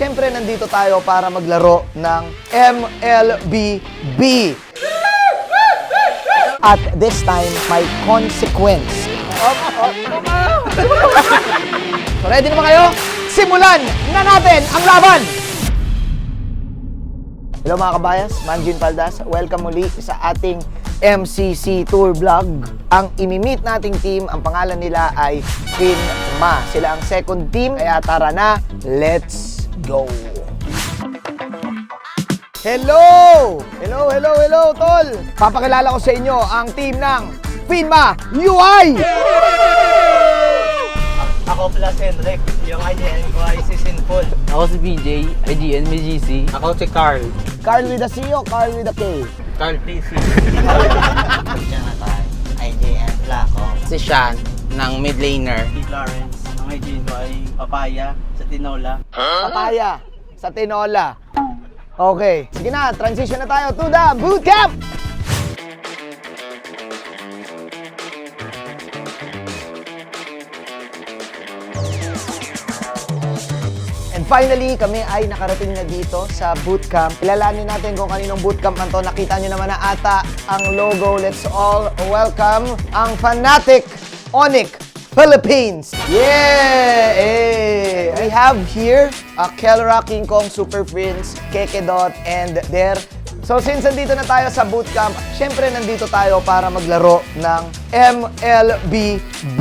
Siyempre, nandito tayo para maglaro ng MLBB. At this time, may consequence. so, ready naman kayo? Simulan na natin ang laban! Hello mga kabayas, Manjin Paldas. Welcome muli sa ating MCC Tour Vlog. Ang imimit nating team, ang pangalan nila ay Finma. Sila ang second team, kaya tara na, let's go! Hello! Hello, hello, hello, tol! Papakilala ko sa inyo ang team ng Finma UI! Ako plus Henrik, yung IGN ko ay si Sinful. Ako si PJ, IGN, may GC. Ako si Carl. Carl with a C o Carl with a K? Carl PC. Jonathan, IJN Flaco. Si Sean, ng mid laner. Si Lawrence, ang IGN ko ay Papaya sa Tinola. Papaya sa tinola. Okay, sige na, transition na tayo to the bootcamp! And finally, kami ay nakarating na dito sa bootcamp. Ilalanin natin kung kaninong bootcamp man to. Nakita nyo naman na ata ang logo. Let's all welcome ang Fanatic Onic Philippines. Yeah! Eh, We have here uh, Kelra, King Kong, Super Prince, Keke Dot, and their So since nandito na tayo sa bootcamp, syempre nandito tayo para maglaro ng MLBB.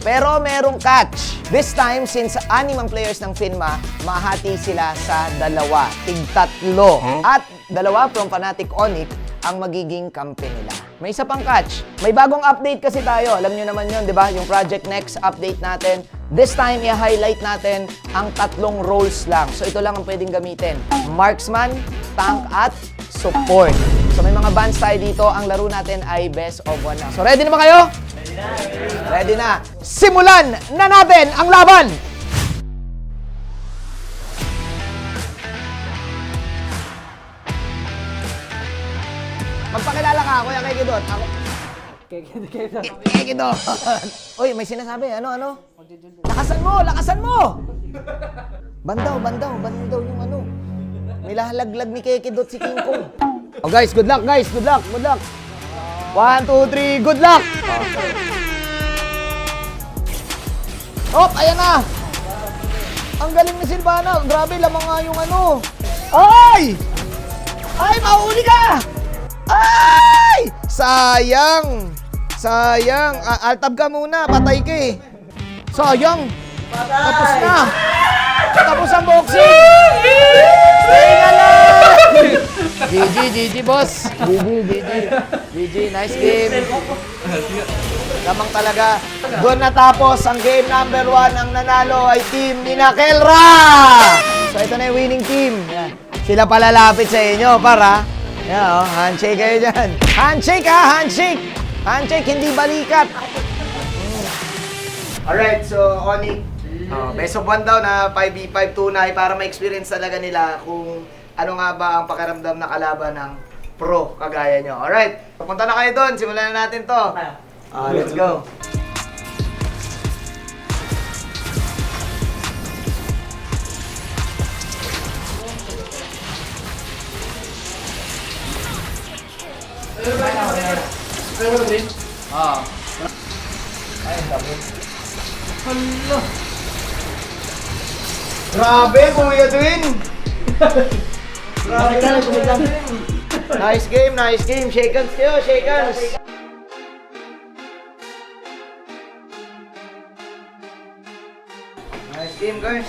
Pero merong catch. This time, since anim ang players ng Finma, mahati sila sa dalawa, tig tatlo. At dalawa from Fnatic Onic ang magiging kampe nila. May isa pang catch. May bagong update kasi tayo. Alam nyo naman yun, di ba? Yung Project Next update natin. This time, i-highlight natin ang tatlong roles lang. So ito lang ang pwedeng gamitin. Marksman, tank, at support. So may mga bans tayo dito. Ang laro natin ay best of one. So ready na ba kayo? Ready na. Ready na. Simulan na natin ang laban! Kuya Kekidot. Ako. Kekidot. Uy, may sinasabi. Ano, ano? Lakasan mo, lakasan mo! Bandaw, bandaw, bandaw yung ano. May lahalaglag ni Kekidot si King Kong. Oh guys, good luck guys, good luck, good luck. One, two, three, good luck! Oh, ayan na! Ang galing ni Silvana. Grabe, lamang nga yung ano. Ay! Ay, mahuli ka! Ay! Sayang! Sayang. A- altab ka muna. Patay ka eh. Sayang. Tapos na. Tapos ang boxing. Stay alive! GG, GG, boss. GG, GG. GG, nice game. Lamang talaga. Doon natapos ang game number one. Ang nanalo ay team ni Nakelra! So ito na yung winning team. Yan. Sila palalapit sa inyo para yan, oh, handshake kayo dyan. Handshake ha, handshake! Handshake, hindi balikat. Alright, so Oni, oh, best of one daw na 5v5 tunay para ma-experience talaga nila kung ano nga ba ang pakiramdam na kalaban ng pro kagaya nyo. Alright, pupunta na kayo doon. Simulan na natin to. Ah, let's go. Grabe, Kuya Twin! Grabe ka, Nice game, nice game. Shake hands kayo, shake hands. Nice game, guys.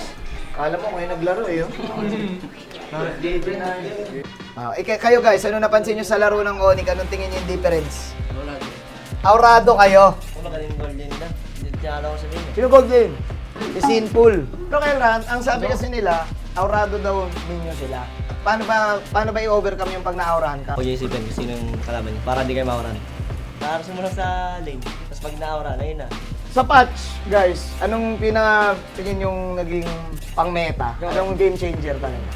Kala mo kayo naglaro eh. oh. Ah, eh, kayo guys, ano napansin nyo sa laro ng Onic? Anong tingin nyo yung difference? Aurado kayo. Magaling gold din na. Hindi siya alam ko sabihin eh. Sino gold game? Si Sinful. Pero kailan, ang sabi kasi nila, aurado daw ninyo sila. Paano ba paano ba i-overcome yung pag na-aurahan ka? Ako isipin kung sinong kalaban niya. Para di kayo mauran. Nakaras mo lang sa lane. Tapos pag naauran, ayun na. Sa patch, guys, anong pinaka tingin yung naging pang-meta? Anong game changer talaga?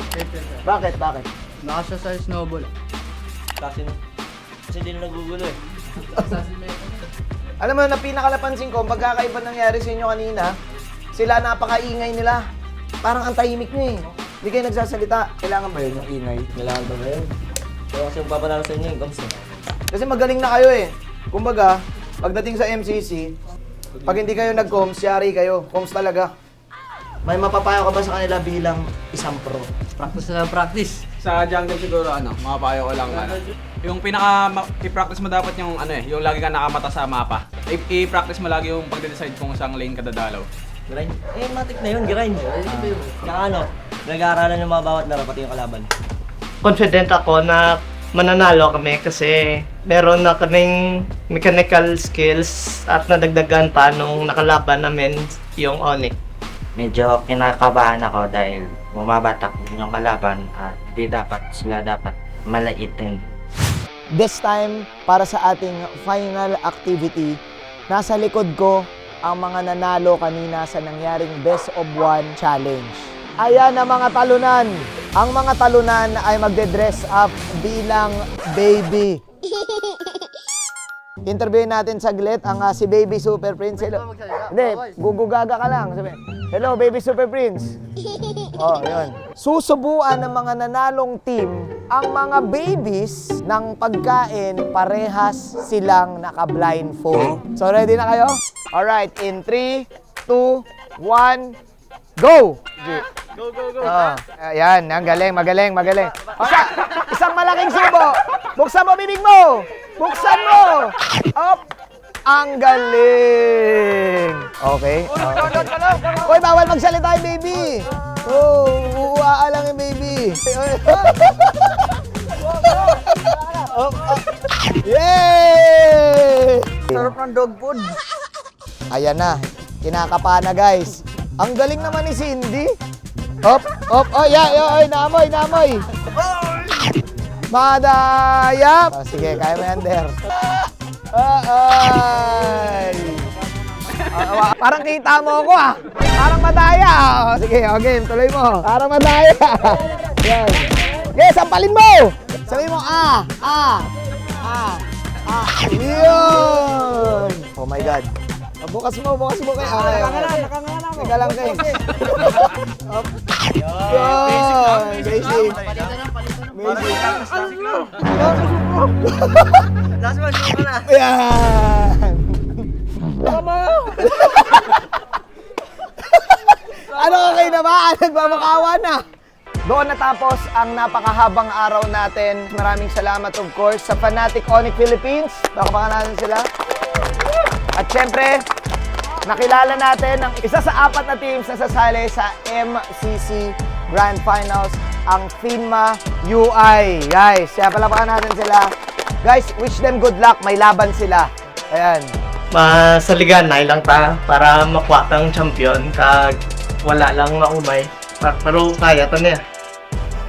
Bakit? Bakit? Nakasya sa snowball. Kasi. Kasi di na nagugulo eh. Alam mo, na pinakalapansin ko, pagkakaiba nangyari sa inyo kanina, sila napakaingay nila. Parang ang tahimik nyo eh. Hindi kayo nagsasalita. Kailangan ba yun yung ingay? Kailangan ba ngayon? Pero kasi yung papanalo sa inyo yung gums eh. Kasi magaling na kayo eh. Kumbaga, pagdating sa MCC, pag hindi kayo nag-coms, yari kayo. Coms talaga. May mapapayo ka ba sa kanila bilang isang pro? Practice na practice. Sa jungle siguro ano, mapapayo ko lang ano. Yung pinaka ma- i-practice mo dapat yung ano eh, yung lagi ka nakamata sa mapa. I- i-practice mo lagi yung pagde-decide kung saan lane ka dadalaw. Grind. Eh, matik na yun, grind. Tsaka ano, nag-aaralan yung mga bawat laro, pati yung kalaban. confident ako na mananalo kami kasi meron na kaming mechanical skills at nadagdagan pa nung nakalaban namin yung Onyx. medyo kinakabahan ako dahil bumabatak yung kalaban at di dapat sila dapat malaitin. This time, para sa ating final activity, nasa likod ko ang mga nanalo kanina sa nangyaring Best of One Challenge. Ayan ang mga talunan. Ang mga talunan ay magde-dress up bilang baby. Interviewin natin saglit ang ah, si Baby Super Prince. Hello. Hindi, gugugaga ka lang. Sabi, Hello, Baby Super Prince. Oh, yun. Susubuan ng mga nanalong team ang mga babies ng pagkain parehas silang naka-blindfold. So, ready na kayo? Alright, in 3, 2, 1, go! Go, go, go. ayan, ang galing, magaling, magaling. Isa, isang malaking subo. Buksan mo bibig mo. Buksan mo. Up. Ang galing. Okay. okay. Uy, bawal magsalita yung baby. Oh, uuaa lang yung baby. Up, up. Yay! Sarap ng dog food. Ayan na. Kinakapa na, guys. Ang galing naman ni Cindy. Op, op, oh, yeah, yeah, oy, naamoy, naamoy. Madaya! Oh, sige, kaya mo yan, Der. Ay! Ah, ah, parang kita mo ako ah. Parang madaya. Oh, sige, oh, game, tuloy mo. Parang madaya. Yan. Okay, sampalin mo. Sabi mo, ah, ah, ah, ah. Yun. Oh my God. Ah, bukas mo, bukas mo kay Ate. Nakangalan, nakangalan ako. Teka lang, kay. Up. Yun. Basic. Basic. Last one, sumo ka na. Ayan. Tama. ano ka kayo naman? Nagmamakawa na. Doon natapos ang napakahabang araw natin. Maraming salamat of course sa Fanatic Onyx Philippines. Baka baka natin sila. At syempre, nakilala natin ang isa sa apat na teams na sasali sa MCC Grand Finals, ang FINMA UI. Guys, kaya palapakan natin sila. Guys, wish them good luck. May laban sila. Ayan. Masaligan na lang ta para makuha tang champion kag wala lang maumay. Pa- Pero kaya to niya.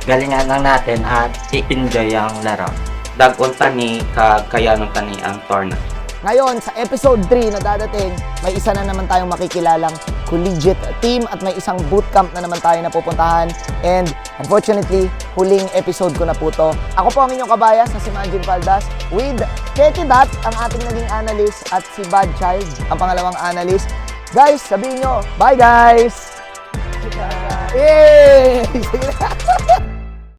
Galingan lang natin at i-enjoy ang laro. Dagon tani kag kayanong tani ang torna. Ngayon, sa episode 3 na dadating, may isa na naman tayong makikilalang collegiate team at may isang bootcamp na naman tayo na pupuntahan. And unfortunately, huling episode ko na po to. Ako po ang inyong kabayas na si Manjin Paldas with Keti Dat, ang ating naging analyst at si Bad Child, ang pangalawang analyst. Guys, sabihin nyo, bye guys! Yay!